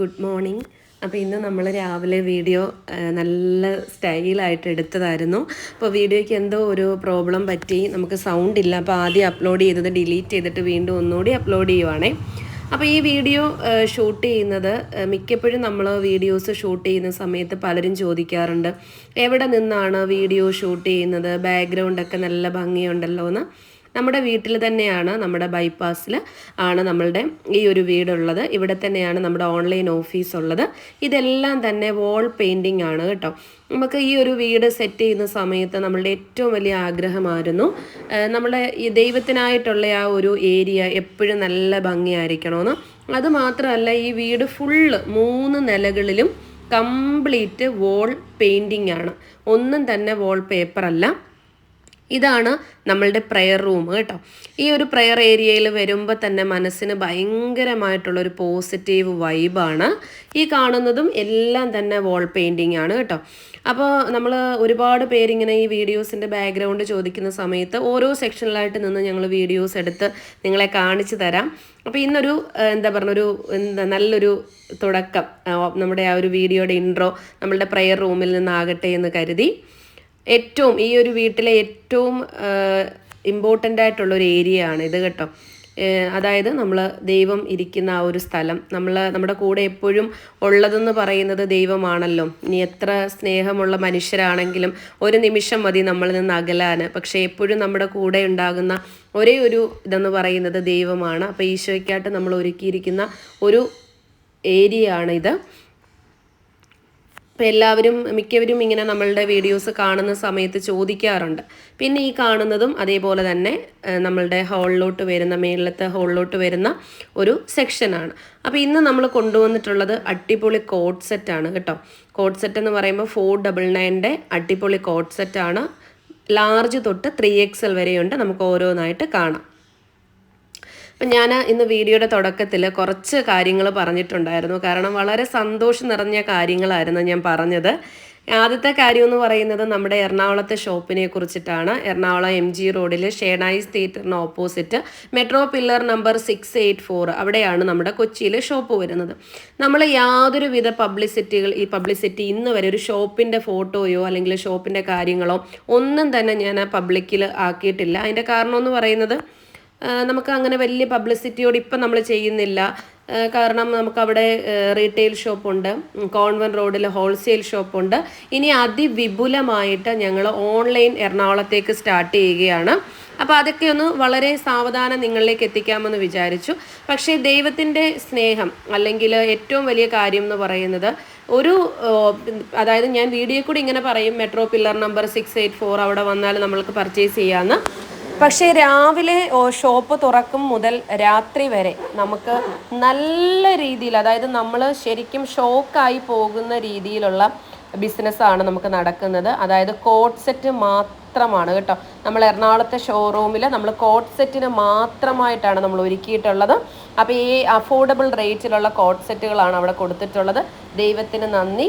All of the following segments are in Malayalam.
Good morning. അപ്പോൾ ഇന്ന് നമ്മൾ രാവിലെ വീഡിയോ നല്ല സ്റ്റൈലായിട്ട് എടുത്തതായിരുന്നു. അപ്പോൾ വീഡിയോയ്ക്ക് എന്തോ ഒരു പ്രോബ്ലം പറ്റി നമുക്ക് സൗണ്ട് ഇല്ല. അപ്പോൾ ആദ്യം അപ്ലോഡ് ചെയ്തത് ഡിലീറ്റ് ചെയ്തിട്ട് വീണ്ടും ഒന്നുകൂടി അപ്ലോഡ് ചെയ്യുവാണേ. അപ്പോൾ ഈ വീഡിയോ ഷൂട്ട് ചെയ്യുന്നത് മിക്കപ്പോഴും നമ്മൾ വീഡിയോസ് ഷൂട്ട് ചെയ്യുന്ന സമയത്ത് പലരും ചോദിക്കാറുണ്ട്. എവിടെ നിന്നാണ് വീഡിയോ ഷൂട്ട് ചെയ്യുന്നത്? ബാക്ക്ഗ്രൗണ്ടൊക്കെ നല്ല ഭംഗിയുണ്ടല്ലോ എന്ന് നമ്മുടെ വീട്ടിൽ തന്നെയാണ് നമ്മുടെ ബൈപ്പാസിൽ ആണ് നമ്മളുടെ ഈ ഒരു വീടുള്ളത്. ഇവിടെ തന്നെയാണ് നമ്മുടെ ഓൺലൈൻ ഓഫീസ് ഉള്ളത്. ഇതെല്ലാം തന്നെ വാൾ പെയിന്റിംഗ് ആണ് കേട്ടോ. നമുക്ക് ഈ ഒരു വീട് സെറ്റ് ചെയ്യുന്ന സമയത്ത് നമ്മളുടെ ഏറ്റവും വലിയ ആഗ്രഹമായിരുന്നു നമ്മുടെ ഈ ദൈവത്തിനായിട്ടുള്ള ആ ഒരു ഏരിയ എപ്പോഴും നല്ല ഭംഗിയായിരിക്കണമെന്ന്. അതുമാത്രമല്ല ഈ വീട് ഫുള്ള് മൂന്ന് നിലകളിലും കംപ്ലീറ്റ് വോൾ പെയിന്റിംഗ് ആണ്. ഒന്നും തന്നെ വാൾ പേപ്പർ അല്ല. ഇതാണ് നമ്മളുടെ പ്രെയർ റൂം കേട്ടോ. ഈ ഒരു പ്രെയർ ഏരിയയിൽ വരുമ്പോൾ തന്നെ മനസ്സിന് ഭയങ്കരമായിട്ടുള്ളൊരു പോസിറ്റീവ് വൈബാണ് ഈ കാണുന്നതും എല്ലാം തന്നെ വാൾ പെയിന്റിംഗ് ആണ് കേട്ടോ. അപ്പോൾ നമ്മൾ ഒരുപാട് പേരിങ്ങനെ ഈ വീഡിയോസിന്റെ ബാക്ക്ഗ്രൗണ്ട് ചോദിക്കുന്ന സമയത്ത് ഓരോ സെക്ഷനിലായിട്ട് നിന്ന് ഞങ്ങൾ വീഡിയോസ് എടുത്ത് നിങ്ങളെ കാണിച്ചു തരാം. അപ്പോൾ ഇന്നൊരു എന്താ പറഞ്ഞ ഒരു എന്താ നല്ലൊരു തുടക്കം നമ്മുടെ ആ ഒരു വീഡിയോയുടെ ഇൻട്രോ നമ്മളുടെ പ്രെയർ റൂമിൽ നിന്നാകട്ടെ എന്ന് കരുതി. ഏറ്റവും ഈ ഒരു വീട്ടിലെ ഏറ്റവും ഇമ്പോർട്ടന്റ് ആയിട്ടുള്ള ഒരു ഏരിയ ആണ് ഇത് കേട്ടോ. അതായത് നമ്മൾ ദൈവം ഇരിക്കുന്ന ആ ഒരു സ്ഥലം. നമ്മൾ നമ്മുടെ കൂടെ എപ്പോഴും ഉള്ളതെന്ന് പറയുന്നത് ദൈവമാണല്ലോ. ഇനി എത്ര സ്നേഹമുള്ള മനുഷ്യരാണെങ്കിലും ഒരു നിമിഷം മതി നമ്മളിൽ നിന്ന് അകലാൻ പക്ഷേ എപ്പോഴും നമ്മുടെ കൂടെ ഉണ്ടാകുന്ന ഒരേ ഒരു ഇതെന്ന് പറയുന്നത് ദൈവമാണ്. അപ്പോൾ ഈശോയ്ക്കായിട്ട് നമ്മൾ ഒരുക്കിയിരിക്കുന്ന ഒരു ഏരിയ ആണിത് അപ്പോൾ എല്ലാവരും മിക്കവരും ഇങ്ങനെ നമ്മളുടെ വീഡിയോസ് കാണുന്ന സമയത്ത് ചോദിക്കാറുണ്ട്. പിന്നെ ഈ കാണുന്നതും അതേപോലെ തന്നെ നമ്മളുടെ ഹോളിലോട്ട് വരുന്ന മേളിലത്തെ ഹോളിലോട്ട് വരുന്ന ഒരു സെക്ഷനാണ്. അപ്പോൾ ഇന്ന് നമ്മൾ കൊണ്ടുവന്നിട്ടുള്ളത് അടിപൊളി കോട്ട് സെറ്റാണ് കേട്ടോ. കോട്ട് സെറ്റ് എന്ന് പറയുമ്പോൾ ഫോർ ഡബിൾ നയന്റെ അടിപൊളി കോട്ട് സെറ്റാണ്. ലാർജ് തൊട്ട് ത്രീ എക്സ് എൽ വരെയുണ്ട്. നമുക്ക് ഓരോന്നായിട്ട് കാണാം. അപ്പം ഞാൻ ഇന്ന് വീഡിയോയുടെ തുടക്കത്തിൽ കുറച്ച് കാര്യങ്ങൾ പറഞ്ഞിട്ടുണ്ടായിരുന്നു. കാരണം വളരെ സന്തോഷം നിറഞ്ഞ കാര്യങ്ങളായിരുന്നു ഞാൻ പറഞ്ഞത്. ആദ്യത്തെ കാര്യം എന്ന് പറയുന്നത് നമ്മുടെ എറണാകുളത്തെ ഷോപ്പിനെ കുറിച്ചിട്ടാണ്. എറണാകുളം എം ജി റോഡിൽ Shenoys തിയേറ്ററിന് opposite metro pillar number six eight four അവിടെയാണ് നമ്മുടെ കൊച്ചിയിലെ ഷോപ്പ് വരുന്നത്. നമ്മൾ യാതൊരു വിധ പബ്ലിസിറ്റികൾ ഈ പബ്ലിസിറ്റി ഇന്ന് വരെ ഒരു ഷോപ്പിന്റെ ഫോട്ടോയോ അല്ലെങ്കിൽ ഷോപ്പിന്റെ കാര്യങ്ങളോ ഒന്നും തന്നെ ഞാൻ പബ്ലിക്കിൽ ആക്കിയിട്ടില്ല. അതിന്റെ കാരണം എന്ന് പറയുന്നത് നമുക്ക് അങ്ങനെ വലിയ പബ്ലിസിറ്റിയോട് ഇപ്പം നമ്മൾ ചെയ്യുന്നില്ല. കാരണം നമുക്കവിടെ റീറ്റെയിൽ ഷോപ്പുണ്ട്. കോൺവെൻ റോഡിൽ ഹോൾസെയിൽ ഷോപ്പുണ്ട്. ഇനി അതിവിപുലമായിട്ട് ഞങ്ങൾ ഓൺലൈൻ എറണാകുളത്തേക്ക് സ്റ്റാർട്ട് ചെയ്യുകയാണ്. അപ്പോൾ അതൊക്കെ ഒന്ന് വളരെ സാവധാനം നിങ്ങളിലേക്ക് എത്തിക്കാമെന്ന് വിചാരിച്ചു. പക്ഷേ ദൈവത്തിന്റെ സ്നേഹം അല്ലെങ്കിൽ ഏറ്റവും വലിയ കാര്യം എന്ന് പറയുന്നത് ഒരു അതായത് ഞാൻ വീഡിയോ കൂടി ഇങ്ങനെ പറയും metro pillar number six eight four അവിടെ വന്നാൽ നമ്മൾക്ക് പർച്ചേസ് ചെയ്യാമെന്ന് പക്ഷേ രാവിലെ ഷോപ്പ് തുറക്കും മുതൽ രാത്രി വരെ നമുക്ക് നല്ല രീതിയിൽ അതായത് നമ്മൾ ശരിക്കും ഷോക്കായി പോകുന്ന രീതിയിലുള്ള ബിസിനസ്സാണ് നമുക്ക് നടക്കുന്നത്. അതായത് കോട്ട് സെറ്റ് മാത്രമാണ് കേട്ടോ. നമ്മൾ എറണാകുളത്തെ ഷോറൂമിൽ നമ്മൾ കോട്ട് സെറ്റിന് മാത്രമായിട്ടാണ് നമ്മൾ ഒരുക്കിയിട്ടുള്ളത്. അപ്പോൾ ഈ അഫോർഡബിൾ റേറ്റിലുള്ള കോട്ട് സെറ്റുകളാണ് അവിടെ കൊടുത്തിട്ടുള്ളത്. ദൈവത്തിന് നന്ദി.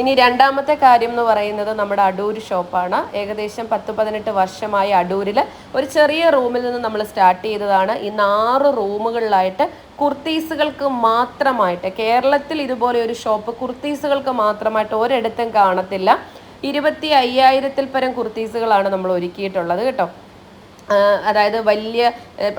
ഇനി രണ്ടാമത്തെ കാര്യം എന്ന് പറയുന്നത് നമ്മുടെ അടൂർ ഷോപ്പാണ്. ഏകദേശം പത്ത് പതിനെട്ട് വർഷമായി അടൂരിൽ ഒരു ചെറിയ റൂമിൽ നിന്ന് നമ്മൾ സ്റ്റാർട്ട് ചെയ്തതാണ്. ഇന്ന് ആറ് റൂമുകളിലായിട്ട് കുർത്തീസുകൾക്ക് മാത്രമായിട്ട് കേരളത്തിൽ ഇതുപോലെ ഒരു ഷോപ്പ് കുർത്തീസുകൾക്ക് മാത്രമായിട്ട് ഒരിടത്തും കാണത്തില്ല. ഇരുപത്തി അയ്യായിരത്തിൽ പരം കുർത്തീസുകളാണ് നമ്മൾ ഒരുക്കിയിട്ടുള്ളത് കേട്ടോ. അതായത് വലിയ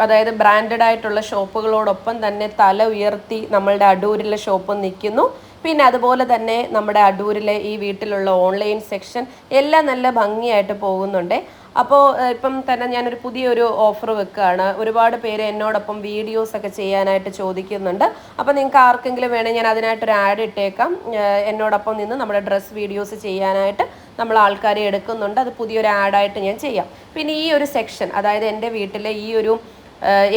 അതായത് ബ്രാൻഡഡ് ആയിട്ടുള്ള ഷോപ്പുകളോടൊപ്പം തന്നെ തല ഉയർത്തി നമ്മളുടെ അടൂരിലെ ഷോപ്പ് നിൽക്കുന്നു. പിന്നെ അതുപോലെ തന്നെ നമ്മുടെ അടൂരിലെ ഈ വീട്ടിലുള്ള ഓൺലൈൻ സെക്ഷൻ എല്ലാം നല്ല ഭംഗിയായിട്ട് പോകുന്നുണ്ട്. അപ്പോൾ ഇപ്പം തന്നെ ഞാനൊരു പുതിയൊരു ഓഫർ വെക്കുകയാണ്. ഒരുപാട് പേര് എന്നോടൊപ്പം വീഡിയോസ് ഒക്കെ ചെയ്യാനായിട്ട് ചോദിക്കുന്നുണ്ട്. അപ്പോൾ നിങ്ങൾക്ക് ആർക്കെങ്കിലും വേണമെങ്കിൽ ഞാൻ അതിനായിട്ടൊരു ആഡ് ഇട്ടേക്കാം. എന്നോടൊപ്പം നിന്ന് നമ്മുടെ ഡ്രസ്സ് വീഡിയോസ് ചെയ്യാനായിട്ട് നമ്മൾ ആൾക്കാരെ എടുക്കുന്നുണ്ട്. അത് പുതിയൊരു ആഡായിട്ട് ഞാൻ ചെയ്യാം. പിന്നെ ഈ ഒരു സെക്ഷൻ അതായത് എന്റെ വീട്ടിലെ ഈ ഒരു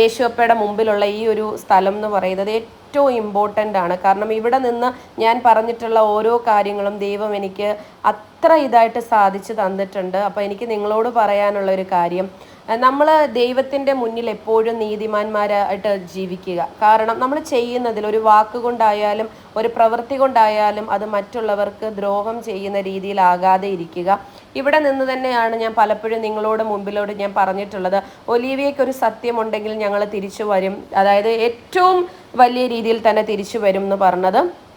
യേശുവപ്പയുടെ മുമ്പിലുള്ള ഈ ഒരു സ്ഥലം എന്ന് പറയുന്നത് ഏറ്റവും ഇമ്പോർട്ടന്റ് ആണ്. കാരണം ഇവിടെ നിന്ന് ഞാൻ പറഞ്ഞിട്ടുള്ള ഓരോ കാര്യങ്ങളും ദൈവം എനിക്ക് അത്ര ഇതായിട്ട് സാധിച്ചു തന്നിട്ടുണ്ട്. അപ്പോൾ എനിക്ക് നിങ്ങളോട് പറയാനുള്ള ഒരു കാര്യം നമ്മൾ ദൈവത്തിന്റെ മുന്നിൽ എപ്പോഴും നീതിമാന്മാരായിട്ട് ജീവിക്കുക. കാരണം നമ്മൾ ചെയ്യുന്നതിൽ ഒരു വാക്കുകൊണ്ടായാലും ഒരു പ്രവൃത്തി കൊണ്ടായാലും അത് മറ്റുള്ളവർക്ക് ദ്രോഹം ചെയ്യുന്ന രീതിയിലാകാതെ ഇരിക്കുക. ഇവിടെ നിന്ന് തന്നെയാണ് ഞാൻ പലപ്പോഴും നിങ്ങളോട് മുമ്പിലോട് ഞാൻ പറഞ്ഞിട്ടുള്ളത്. ഒലീവിയയ്ക്ക് ഒരു സത്യമുണ്ടെങ്കിൽ ഞങ്ങൾ തിരിച്ചു വരും. അതായത് ഏറ്റവും വലിയ രീതിയിൽ തന്നെ തിരിച്ചു വരും എന്ന് പറഞ്ഞത്.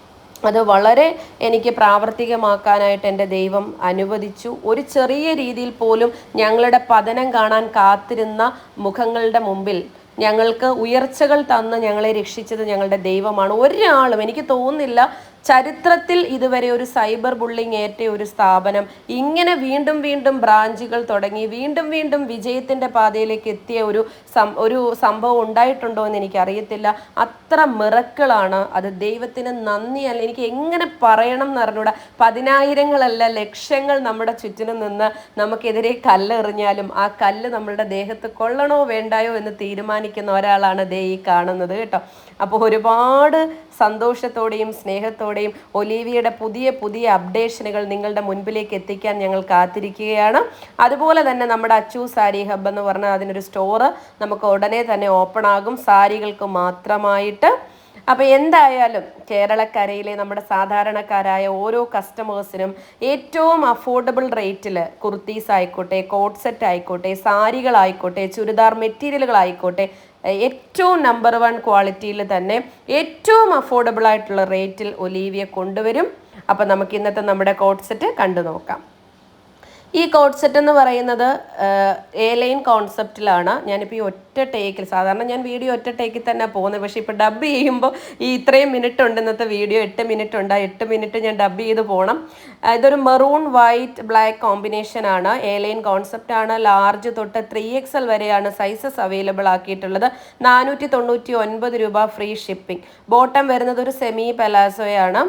അത് വളരെ എനിക്ക് പ്രാവർത്തികമാക്കാനായിട്ട് എന്റെ ദൈവം അനുവദിച്ചു. ഒരു ചെറിയ രീതിയിൽ പോലും ഞങ്ങളുടെ പതനം കാണാൻ കാത്തിരുന്ന മുഖങ്ങളുടെ മുമ്പിൽ ഞങ്ങൾക്ക് ഉയർച്ചകൾ തന്ന് ഞങ്ങളെ രക്ഷിച്ചത് ഞങ്ങളുടെ ദൈവമാണ്. ഒരാളും എനിക്ക് തോന്നുന്നില്ല ചരിത്രത്തിൽ ഇതുവരെ ഒരു സൈബർ ബുള്ളിങ് ഏറ്റ ഒരു സ്ഥാപനം ഇങ്ങനെ വീണ്ടും വീണ്ടും ബ്രാഞ്ചുകൾ തുടങ്ങി വീണ്ടും വീണ്ടും വിജയത്തിന്റെ പാതയിലേക്ക് എത്തിയ ഒരു ഒരു സംഭവം ഉണ്ടായിട്ടുണ്ടോ എന്ന് എനിക്കറിയത്തില്ല. അത്ര മിറക്കിളാണ് അത്. ദൈവത്തിന് നന്ദിയല്ല എനിക്ക് എങ്ങനെ പറയണം എന്ന് അറിഞ്ഞൂടാ. പതിനായിരങ്ങളല്ല ലക്ഷങ്ങൾ നമ്മുടെ ചുറ്റിനും നിന്ന് നമുക്കെതിരെ കല്ലെറിഞ്ഞാലും ആ കല്ല് നമ്മളുടെ ദേഹത്ത് കൊള്ളണോ വേണ്ടായോ എന്ന് തീരുമാനിക്കുന്ന ഒരാളാണ് ദേ ഈ കാണുന്നത് കേട്ടോ. അപ്പോൾ ഒരുപാട് സന്തോഷത്തോടെയും സ്നേഹത്തോടെയും ഒലീവിയുടെ പുതിയ പുതിയ അപ്ഡേഷനുകൾ നിങ്ങളുടെ മുൻപിലേക്ക് എത്തിക്കാൻ ഞങ്ങൾ കാത്തിരിക്കുകയാണ്. അതുപോലെ തന്നെ നമ്മുടെ അച്ചു സാരി ഹബ് എന്ന് പറഞ്ഞാൽ അതിനൊരു സ്റ്റോറ് നമുക്ക് ഉടനെ തന്നെ ഓപ്പൺ ആകും. സാരികൾക്ക് മാത്രമായിട്ട്. അപ്പോൾ എന്തായാലും കേരളക്കരയിലെ നമ്മുടെ സാധാരണക്കാരായ ഓരോ കസ്റ്റമേഴ്സിനും ഏറ്റവും അഫോർഡബിൾ റേറ്റിൽ കുർത്തീസ് ആയിക്കോട്ടെ കോട്ട് സെറ്റ് ആയിക്കോട്ടെ സാരികളായിക്കോട്ടെ ചുരിദാർ മെറ്റീരിയലുകളായിക്കോട്ടെ ഏറ്റവും നമ്പർ വൺ ക്വാളിറ്റിയിൽ തന്നെ ഏറ്റവും അഫോർഡബിൾ ആയിട്ടുള്ള റേറ്റിൽ ഒലീവിയ കൊണ്ടുവരും. അപ്പോൾ നമുക്ക് ഇന്നത്തെ നമ്മുടെ കോട്ട് സെറ്റ് കണ്ടു നോക്കാം ഈ കോഡ് സെറ്റ് എന്ന് പറയുന്നത് എ ലൈൻ കോൺസെപ്റ്റിലാണ്. ഞാനിപ്പോൾ ഈ ഒറ്റ ടേക്കിൽ സാധാരണ ഞാൻ വീഡിയോ ഒറ്റ ടേക്കിൽ തന്നെ പോകുന്നത്. പക്ഷേ ഇപ്പോൾ ഡബ് ചെയ്യുമ്പോൾ ഈ ഇത്രയും മിനിറ്റ് ഉണ്ട് ഇന്നത്തെ വീഡിയോ. എട്ട് മിനിറ്റ് ഉണ്ട് ആ എട്ട് മിനിറ്റ് ഞാൻ ഡബ് ചെയ്ത് പോകണം ഇതൊരു മെറൂൺ വൈറ്റ് ബ്ലാക്ക് കോമ്പിനേഷൻ ആണ്. എ ലൈൻ കോൺസെപ്റ്റ് ആണ്. ലാർജ് തൊട്ട് ത്രീ എക്സ് എൽ വരെയാണ് സൈസസ് അവൈലബിൾ ആക്കിയിട്ടുള്ളത്. നാനൂറ്റി തൊണ്ണൂറ്റി ഒൻപത് രൂപ ഫ്രീ ഷിപ്പിംഗ്. ബോട്ടം വരുന്നത് ഒരു സെമി പെലാസോയാണ്.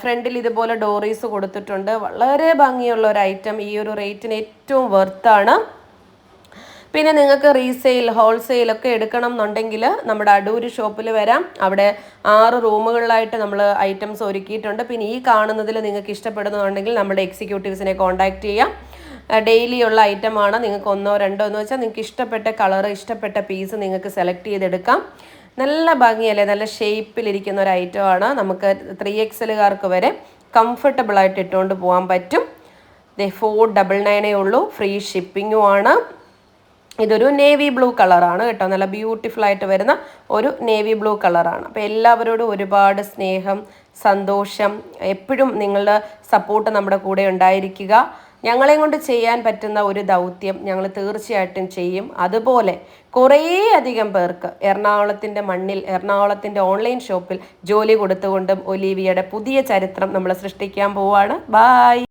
ഫ്രണ്ടിൽ ഇതുപോലെ ഡോറീസ് കൊടുത്തിട്ടുണ്ട്. വളരെ ഭംഗിയുള്ള ഒരു ഐറ്റം ഈ ഒരു റേറ്റിന് ഏറ്റവും വെർത്താണ് പിന്നെ നിങ്ങൾക്ക് റീസെയിൽ ഹോൾസെയിൽ ഒക്കെ എടുക്കണം എന്നുണ്ടെങ്കിൽ നമ്മുടെ അടൂര് ഷോപ്പിൽ വരാം. അവിടെ ആറ് റൂമുകളിലായിട്ട് നമ്മൾ ഐറ്റംസ് ഒരുക്കിയിട്ടുണ്ട്. പിന്നെ ഈ കാണുന്നതിൽ നിങ്ങൾക്ക് ഇഷ്ടപ്പെടുന്നുണ്ടെങ്കിൽ നമ്മുടെ എക്സിക്യൂട്ടീവ്സിനെ കോൺടാക്റ്റ് ചെയ്യാം. ഡെയിലി ഉള്ള ഐറ്റമാണ് നിങ്ങൾക്ക് ഒന്നോ രണ്ടോ എന്ന് വെച്ചാൽ നിങ്ങൾക്ക് ഇഷ്ടപ്പെട്ട കളർ ഇഷ്ടപ്പെട്ട പീസ് നിങ്ങൾക്ക് സെലക്ട് ചെയ്തെടുക്കാം. നല്ല ഭംഗിയല്ലേ നല്ല ഷേപ്പിലിരിക്കുന്ന ഒരു ഐറ്റമാണ് നമുക്ക് ത്രീ എക്സലുകാർക്ക് വരെ കംഫർട്ടബിളായിട്ട് ഇട്ടുകൊണ്ട് പോകാൻ പറ്റും. ദേ ഫോർ ഡബിൾ നയനേ ഉള്ളൂ. ഫ്രീ ഷിപ്പിങ്ങും ആണ്. ഇതൊരു നേവി ബ്ലൂ കളറാണ് കേട്ടോ. നല്ല ബ്യൂട്ടിഫുൾ ആയിട്ട് വരുന്ന ഒരു നേവി ബ്ലൂ കളറാണ് അപ്പോൾ എല്ലാവരോടും ഒരുപാട് സ്നേഹം സന്തോഷം. എപ്പോഴും നിങ്ങളുടെ സപ്പോർട്ട് നമ്മുടെ കൂടെ ഉണ്ടായിരിക്കുക. ഞങ്ങളെ കൊണ്ട് ചെയ്യാൻ പറ്റുന്ന ഒരു ദൗത്യം ഞങ്ങൾ തീർച്ചയായിട്ടും ചെയ്യും. അതുപോലെ കുറേ അധികം പേർക്ക് എറണാകുളത്തിന്റെ മണ്ണിൽ എറണാകുളത്തിന്റെ ഓൺലൈൻ ഷോപ്പിൽ ജോലി കൊടുത്തുകൊണ്ടും ഒലീവിയയുടെ പുതിയ ചരിത്രം നമ്മൾ സൃഷ്ടിക്കാൻ പോവാണ്. ബായ്